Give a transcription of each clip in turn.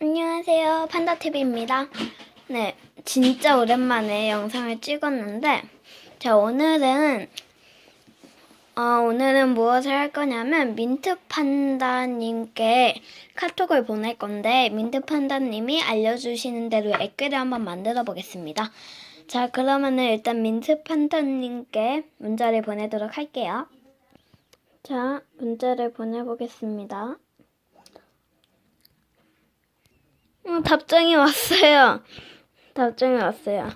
안녕하세요. 판다TV입니다. 네, 진짜 오랜만에 영상을 찍었는데, 자, 오늘은, 어, 오늘은 무엇을 할 거냐면, 민트판다님께 카톡을 보낼 건데, 민트판다님이 알려주시는 대로 액괴를 한번 만들어 보겠습니다. 자, 그러면은 일단 민트판다님께 문자를 보내도록 할게요. 자, 문자를 보내보겠습니다. 어, 답장이 왔어요. 답장이 왔어요.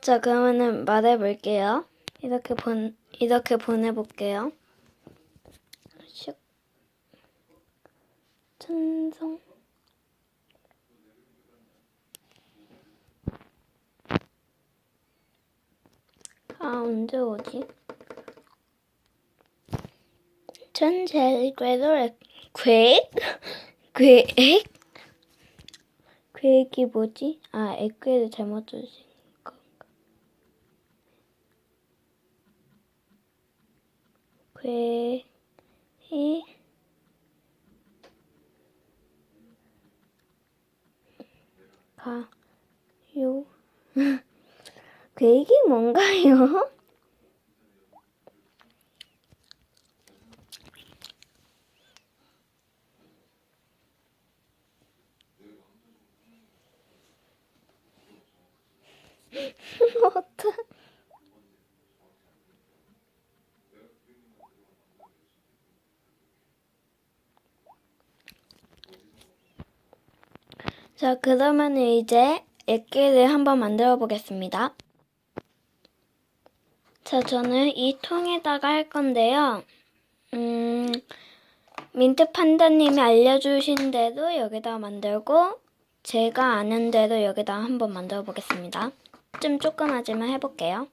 자, 그러면은 말해볼게요. 이렇게 본, 이렇게 보내볼게요. 슉. 찬성. 아, 언제 오지? 전 제일 궤도를, 궤? 궤? 계획이 뭐지? 아, 액괴를 잘못 주신 건가? 계획이 가요. 계획이 뭔가요? 어떡 자, 그러면 이제 액기를 한번 만들어 보겠습니다. 자, 저는 이 통에다가 할 건데요. 음, 민트 판다님이 알려주신 대로 여기다 만들고, 제가 아는 대로 여기다 한번 만들어 보겠습니다. 좀 조그마지만 해볼게요.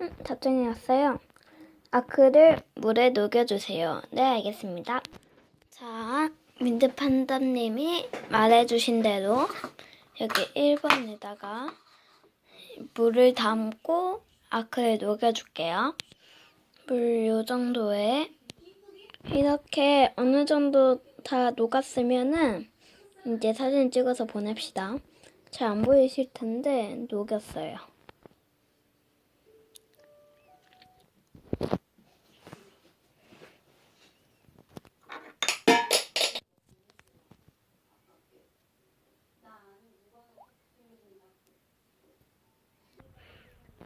음, 답장이 왔어요. 아크를 물에 녹여주세요. 네, 알겠습니다. 자, 민트 판다님이 말해주신 대로 여기 1번에다가 물을 담고 아크를 녹여줄게요. 물 요 정도에 이렇게 어느 정도 다 녹았으면은 이제 사진 찍어서 보냅시다. 잘 안 보이실 텐데 녹였어요.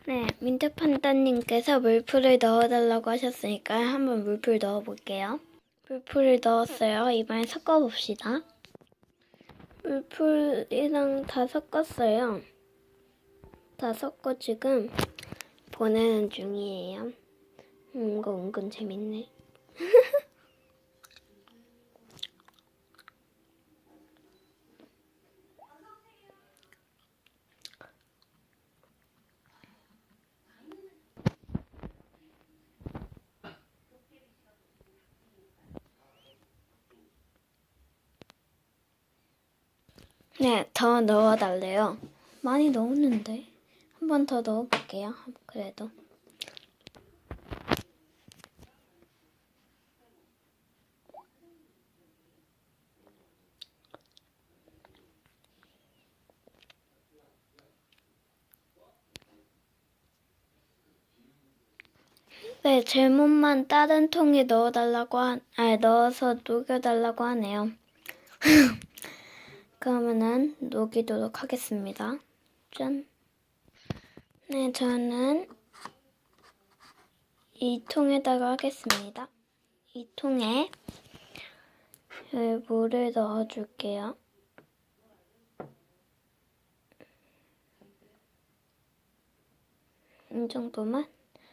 네, 민트 판다님께서 물풀을 넣어달라고 하셨으니까 한번 물풀 넣어볼게요. 물풀을 넣었어요. 이번엔 섞어봅시다. 물풀이랑 다 섞었어요. 다 섞고 지금 보내는 중이에요. 음, 이거 은근 재밌네. 네, 더 넣어달래요. 많이 넣었는데. 한 번 더 넣어볼게요. 그래도. 네, 제목만 다른 통에 넣어달라고 한, 아, 넣어서 녹여달라고 하네요. 그러면은 녹이도록 하겠습니다. 짠. 네, 저는 이 통에다가 하겠습니다. 이 통에 물을 넣어줄게요. 이 정도만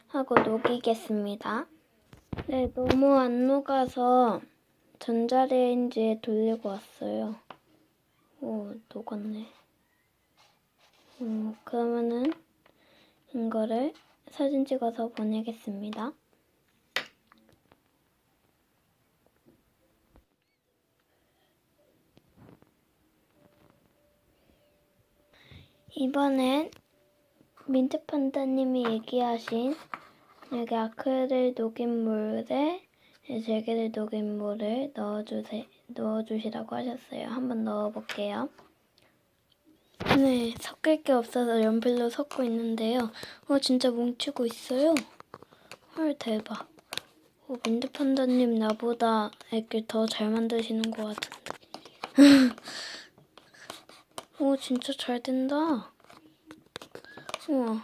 하고 녹이겠습니다. 네, 너무 안 녹아서 전자레인지에 돌리고 왔어요. 오, 녹았네. 음, 그러면은 이거를 사진 찍어서 보내겠습니다. 이번엔 민트판다님이 얘기하신 여기 아크릴 녹인 물에 제게를 녹인 물을 넣어주세, 넣어주시라고 하셨어요. 한번 넣어볼게요. 네, 섞을 게 없어서 연필로 섞고 있는데요. 어, 진짜 뭉치고 있어요. 헐, 대박. 어, 민트 판다님 나보다 애길 더잘 만드시는 것 같은데. 오, 진짜 잘 된다. 우와.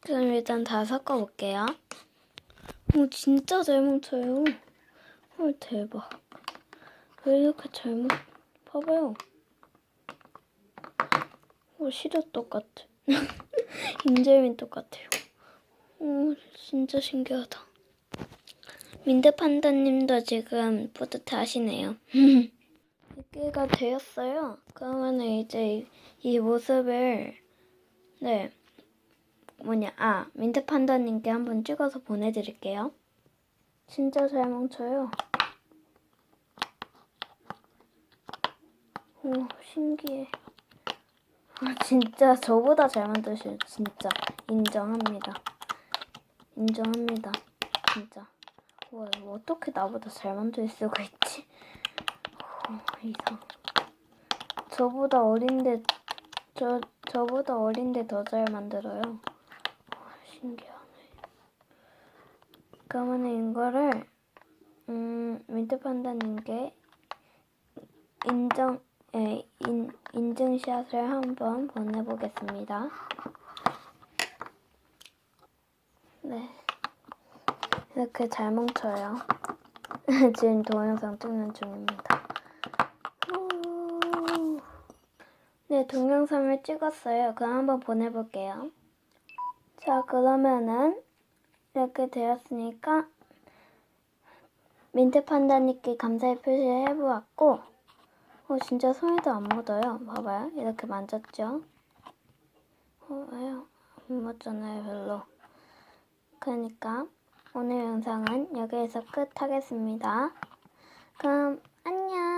그럼 일단 다 섞어볼게요. 오, 진짜 잘 뭉쳐요. 헐, 대박. 왜 이렇게 잘 뭉, 봐봐요. 오, 시도 똑같아. 인절미 똑같아요. 오, 진짜 신기하다. 민트 판다님도 지금 뿌듯해 하시네요. 100개가 되었어요. 그러면 이제 이, 이 모습을, 네, 뭐냐, 아, 민트 판다님께 한번 찍어서 보내드릴게요. 진짜 잘 뭉쳐요. 오, 신기해. 아, 진짜 저보다 잘 만드셔요. 진짜 인정합니다. 인정합니다. 진짜. 와, 어떻게 나보다 잘 만들 수가 있지? 어, 이상. 저보다 어린데 저 저보다 어린데 더 잘 만들어요. 와, 신기하네. 그러면 이거를 음 민트 판다님께 인정 예, 인, 인증샷을 한번 보내보겠습니다. 네. 이렇게 잘 뭉쳐요. 지금 동영상 찍는 중입니다. 오. 네, 동영상을 찍었어요. 그럼 한번 보내볼게요. 자, 그러면은 이렇게 되었으니까 민트 판다님께 감사의 표시를 해보았고 어, 진짜 손에도 안 묻어요. 봐봐요. 이렇게 만졌죠? 어, 왜요? 안 묻잖아요, 별로. 그러니까 오늘 영상은 여기에서 끝 하겠습니다. 그럼 안녕.